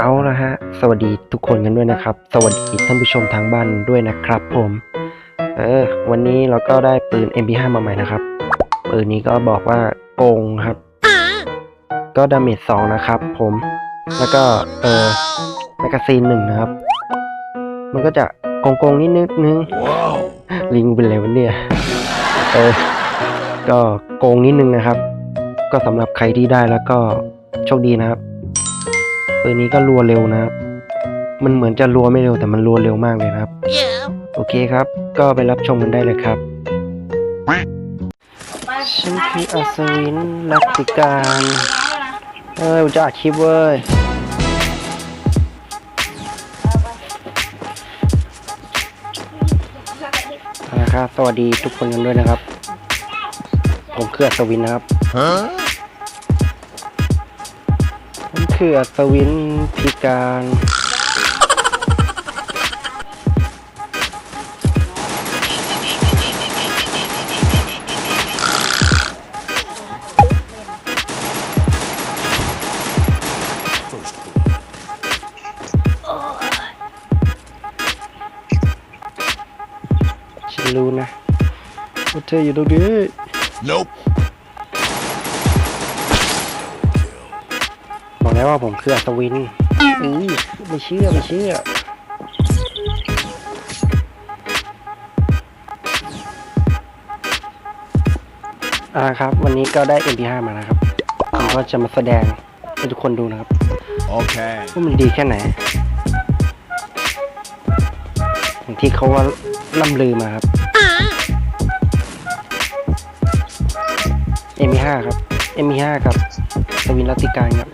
เอาละฮะ สวัสดีทุกคนกันด้วยนะครับ สวัสดีท่านผู้ชมทางบ้านด้วยนะครับผม เออ วันนี้เราก็ได้ปืน MP5 มาใหม่นะครับ ปืนนี้ก็บอกว่าโกงครับ ก็ดาเมจสองนะครับผม แล้วก็เออแมกกาซีนหนึ่งนะครับ มันก็จะโกงๆนิดนึงนึงลิงเป็นอะไรวะเนี่ย เออ ก็โกงนิดนึงนะครับ ก็สำหรับใครที่ได้แล้วก็โชคดีนะครับ ปืนนี้ก็รัวเร็วนะครับ มันเหมือนจะรัวไม่เร็วแต่มันรัวเร็วมากเลยนะครับ โอเคครับ ก็ไปรับชมกันได้เลยครับฉันคืออัศวินรัตติการเอ้ยกูจะอัดคลิปเว้ยนะครับ สวัสดีทุกคนกันด้วยนะครับ ผมคืออัศวินนะครับ ผมคืออัศวินพิการฉันรู้นะว่าเธออยู่ตรงนี้ Nope. แล้วว่าผมคืออัศวินอือไม่เชื่อไม่เชื่ออ่าครับ วันนี้ก็ได้ MP5 มานะครับผมก็จะมาแสดงให้ทุกคนดูนะครับ Okay. ว่ามันดีแค่ไหนอย่างที่เขาว่าล่ำลือมาครับ M5 ครับ M5 กับสวินรัตติการครับ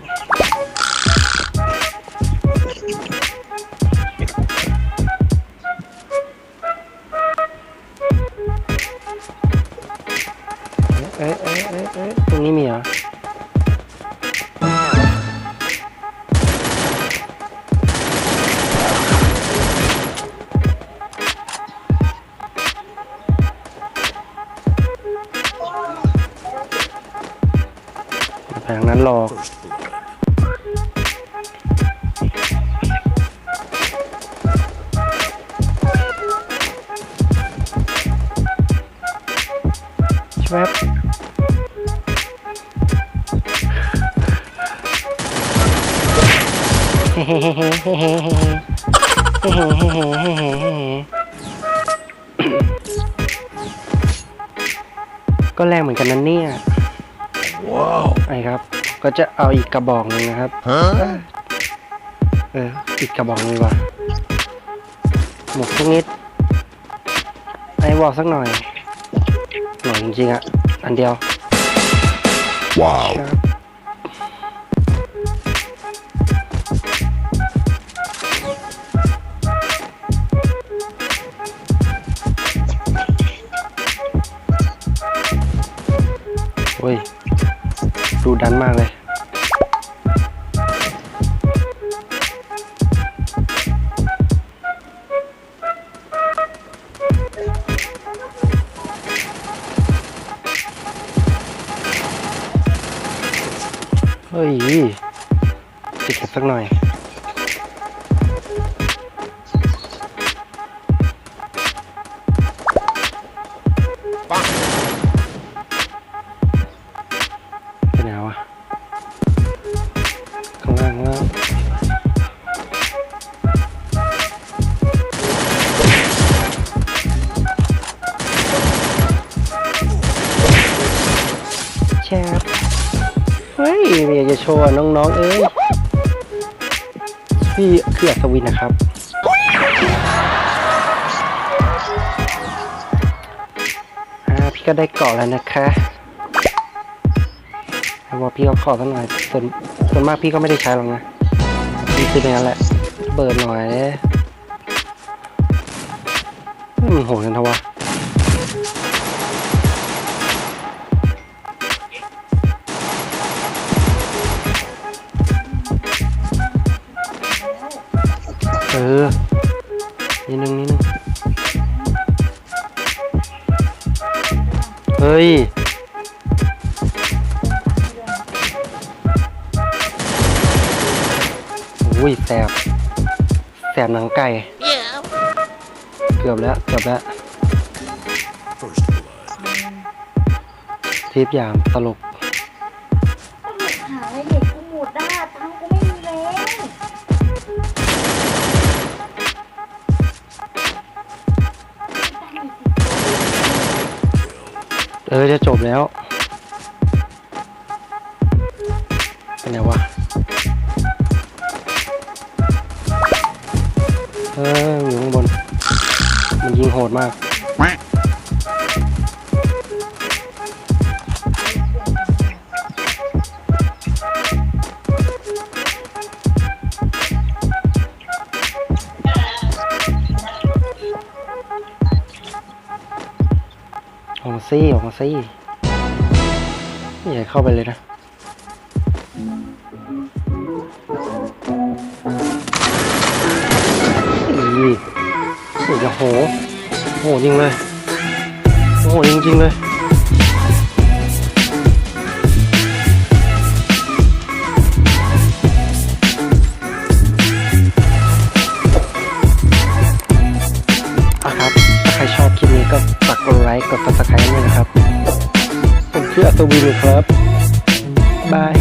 ไปทางนั้นรอชวบก็แรงเหมือนกันนั่นเนี่ย ไอ้ครับ ก็จะเอาอีกกระบอกหนึ่งนะครับ Huh? เออ อีกกระบอกหนึงดีกว่าหมวกสักนิด ไอ้บอกสักหน่อย หน่อยจริงๆอะอันเดียว Wow. ครับ ดูดันมากเลย เฮ้ยจะเก็บสักหน่อย จะโชว์น้องๆ เอ้ยพี่คืออัศวินนะครับ อ่า พี่ก็ได้เกาะแล้วนะคะแต่ว่าพี่ก็ขอสักหน่อย ส่วนส่วนมากพี่ก็ไม่ได้ใช้หรอกนะพี่คือเป็นงั้นแหละเบิดหน่อยเลยอืมโหดกันทวะ เออนิดนึงนิดนึงเฮ้ยโอ้อุ้ยแสบ แสบหนังไก่ เกือบแล้ว เกือบแล้ว First blood. ทริปอย่างตลก ออจะจบแล้วเป็นไงวะเอออยู่ข้างบน มันยิงโหดมาก ซี่ออกมาซี่ไม่อยากเข้าไปเลยนะอีโอ้ยโหโหจริงเลยโหจริงๆเลยอะครับ ถ้าใครชอบคลิปนี้ก็ฝากกดไลค์กด subscribe ด้วยนะครับผม สวินครับบาย